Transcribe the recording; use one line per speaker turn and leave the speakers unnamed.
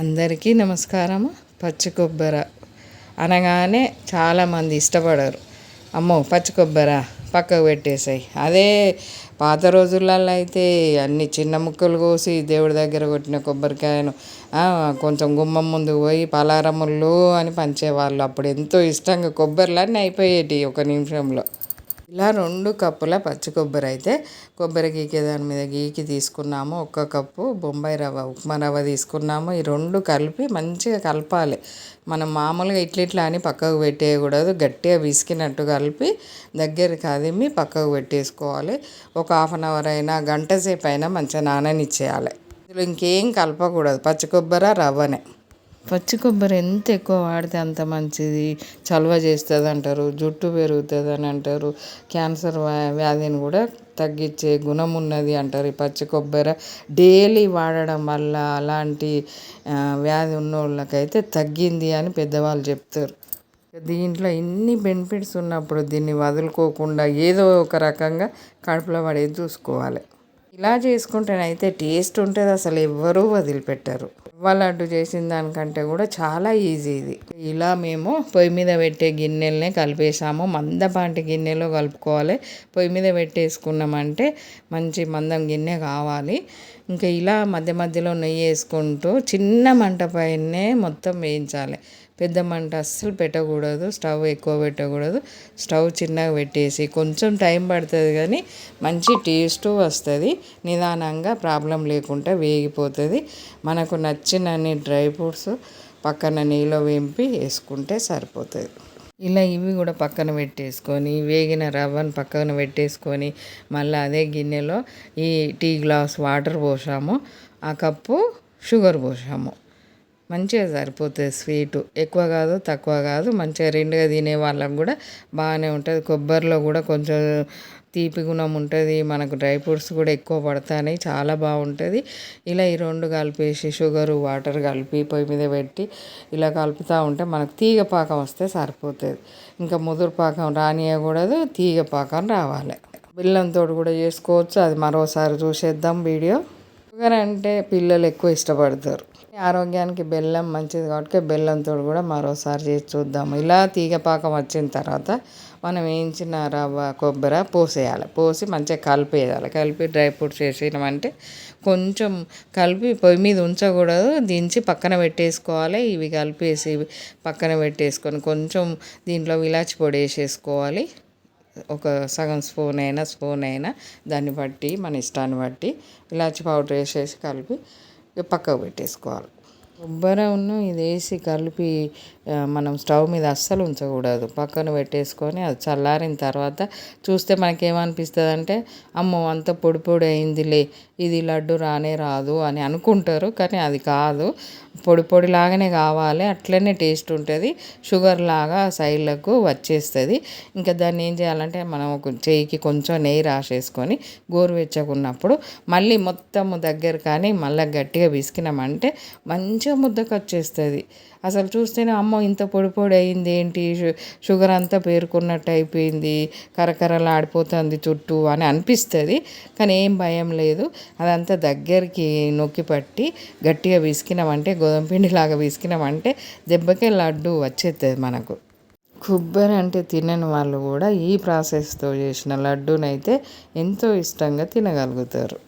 అందరికీ నమస్కారము. పచ్చి కొబ్బరి అనగానే చాలామంది ఇష్టపడరు. అమ్మో పచ్చి కొబ్బర పక్కకు పెట్టేసాయి. అదే పాత రోజులలో అయితే అన్ని చిన్న ముక్కలు కోసి దేవుడి దగ్గర కొట్టిన కొబ్బరికాయను కొంచెం గుమ్మం ముందు పోయి పలారములు అని పంచేవాళ్ళు. అప్పుడు ఎంతో ఇష్టంగా కొబ్బరిలన్నీ అయిపోయేటి ఒక నిమిషంలో. ఇలా రెండు కప్పుల పచ్చి కొబ్బరి అయితే కొబ్బరి గీకే దాని మీద గీకి తీసుకున్నాము. ఒక్క కప్పు బొంబాయి రవ్వ ఉప్మా రవ్వ తీసుకున్నాము. ఈ రెండు కలిపి మంచిగా కలపాలి. మనం మామూలుగా ఇట్లా ఇట్లా అని పక్కకు పెట్టేయకూడదు. గట్టిగా విసికినట్టు కలిపి దగ్గర కదిమి పక్కకు పెట్టేసుకోవాలి. ఒక హాఫ్ అన్ అవర్ అయినా గంట సేపు అయినా మంచిగా నాననిచ్చేయాలి. ఇందులో ఇంకేం కలపకూడదు. పచ్చి కొబ్బరి రవ్వనే. పచ్చి కొబ్బరి ఎంత ఎక్కువ వాడితే అంత మంచిది. చలవ చేస్తుంది అంటారు జుట్టు పెరుగుతుంది అని అంటారు. క్యాన్సర్ వ్యాధిని కూడా తగ్గించే గుణం ఉన్నది అంటారు ఈ పచ్చి కొబ్బరి. డైలీ వాడడం వల్ల అలాంటి వ్యాధి ఉన్నోళ్ళకైతే తగ్గింది అని పెద్దవాళ్ళు చెప్తారు. దీంట్లో ఇన్ని బెనిఫిట్స్ ఉన్నప్పుడు దీన్ని వదులుకోకుండా ఏదో ఒక రకంగా కడుపులో పడేది చూసుకోవాలి. ఇలా చేసుకుంటేనైతే టేస్ట్ ఉంటుంది అసలు ఎవ్వరూ వదిలిపెట్టరు. రవ్వ లడ్డు చేసిన దానికంటే కూడా చాలా ఈజీ ఇది. ఇలా మేము పొయ్యి మీద పెట్టే గిన్నెలనే కలిపేసాము మందపాటి గిన్నెలో కలుపుకోవాలి. పొయ్యి మీద పెట్టేసుకున్నామంటే మంచి మందం గిన్నె కావాలి. ఇంకా ఇలా మధ్య మధ్యలో నెయ్యి వేసుకుంటూ చిన్న మంట పైనే మొత్తం వేయించాలి. పెద్ద మంట అస్సలు పెట్టకూడదు. స్టవ్ ఎక్కువ పెట్టకూడదు. స్టవ్ చిన్నగా పెట్టేసి కొంచెం టైం పడుతుంది కానీ మంచి టేస్ట్ వస్తుంది. నిదానంగా ప్రాబ్లం లేకుండా వేగిపోతుంది. మనకు నచ్చినన్ని డ్రై ఫ్రూట్స్ పక్కన నీళ్ళు వేంపి వేసుకుంటే సరిపోతుంది ఇలా ఇవి కూడా పక్కన పెట్టేసుకొని వేగిన రవ్వను పక్కన పెట్టేసుకొని మళ్ళీ అదే గిన్నెలో ఈ టీ గ్లాస్ వాటర్ పోసాము ఆ కప్పు షుగర్ పోసాము. మంచిగా సరిపోతుంది స్వీటు. ఎక్కువ కాదు తక్కువ కాదు మంచిగా రెండుగా తినే వాళ్ళకు కూడా బాగానే ఉంటుంది. కొబ్బరిలో కూడా కొంచెం తీపి గుణం ఉంటుంది మనకు డ్రై ఫ్రూట్స్ కూడా ఎక్కువ పడతాయి చాలా బాగుంటుంది. ఇలా ఈ రెండు కలిపేసి షుగరు వాటర్ కలిపి పొయ్యి మీద పెట్టి ఇలా కలుపుతూ ఉంటే మనకు తీగ పాకం వస్తే సరిపోతుంది. ఇంకా ముదురు పాకం రానియకూడదు తీగ పాకం రావాలి. బెల్లంతో కూడా చేసుకోవచ్చు అది మరోసారి చూసేద్దాం వీడియో. షుగర్ అంటే పిల్లలు ఎక్కువ ఇష్టపడతారు. ఆరోగ్యానికి బెల్లం మంచిది కాబట్టి బెల్లంతో కూడా మరోసారి చేసి చూద్దాము. ఇలా తీగపాకం వచ్చిన తర్వాత మనం వేయించిన రవ్వ కొబ్బరి పోసేయాలి. పోసి మంచిగా కలిపేయాలి. కలిపి డ్రై ఫ్రూట్స్ వేసినామంటే కొంచెం కలిపి పొయ్యి మీద ఉంచకూడదు. దించి పక్కన పెట్టేసుకోవాలి. ఇవి కలిపేసి పక్కన పెట్టేసుకొని కొంచెం దీంట్లో ఇలాచి పొడి వేసేసుకోవాలి. ఒక సగం స్పూన్ అయినా స్పూన్ అయినా దాన్ని బట్టి మన ఇష్టాన్ని బట్టి ఇలాచి పౌడర్ వేసేసి కలిపి పక్కకు పెట్టేసుకోవాలి. కొబ్బరి ఇది వేసి కలిపి మనం స్టవ్ మీద అస్సలు ఉంచకూడదు. పక్కన పెట్టేసుకొని అది చల్లారిన తర్వాత చూస్తే మనకేమనిపిస్తుంది అంటే అమ్మో అంత పొడి పొడి అయిందిలే ఇది లడ్డు రానే రాదు అని అనుకుంటారు కానీ అది కాదు. పొడి పొడి లాగానే కావాలి అట్లనే టేస్ట్ ఉంటుంది షుగర్ లాగా సైడ్లకు వచ్చేస్తుంది. ఇంకా దాన్ని ఏం చేయాలంటే మనం ఒక చేయికి కొంచెం నెయ్యి రాసేసుకొని గోరువెచ్చకున్నప్పుడు మళ్ళీ మొత్తము దగ్గర కానీ మళ్ళీ గట్టిగా విసికినామంటే మంచిగా ముద్దకు వచ్చేస్తుంది అసలు చూస్తేనే అమ్మ ఇంత పొడి పొడి అయింది ఏంటి? షుగర్ అంతా పేరుకున్నట్టు అయిపోయింది. కరకరలాడిపోతుంది చుట్టూ అని అనిపిస్తుంది. కానీ ఏం భయం లేదు. అదంతా దగ్గరికి నొక్కి పట్టి గట్టిగా విసికినామంటే గోధుమ పిండిలాగా విసికినామంటే దెబ్బకే లడ్డు వచ్చేస్తుంది మనకు. కొబ్బరి అంటే తినని వాళ్ళు కూడా ఈ ప్రాసెస్తో చేసిన లడ్డూనైతే ఎంతో ఇష్టంగా తినగలుగుతారు.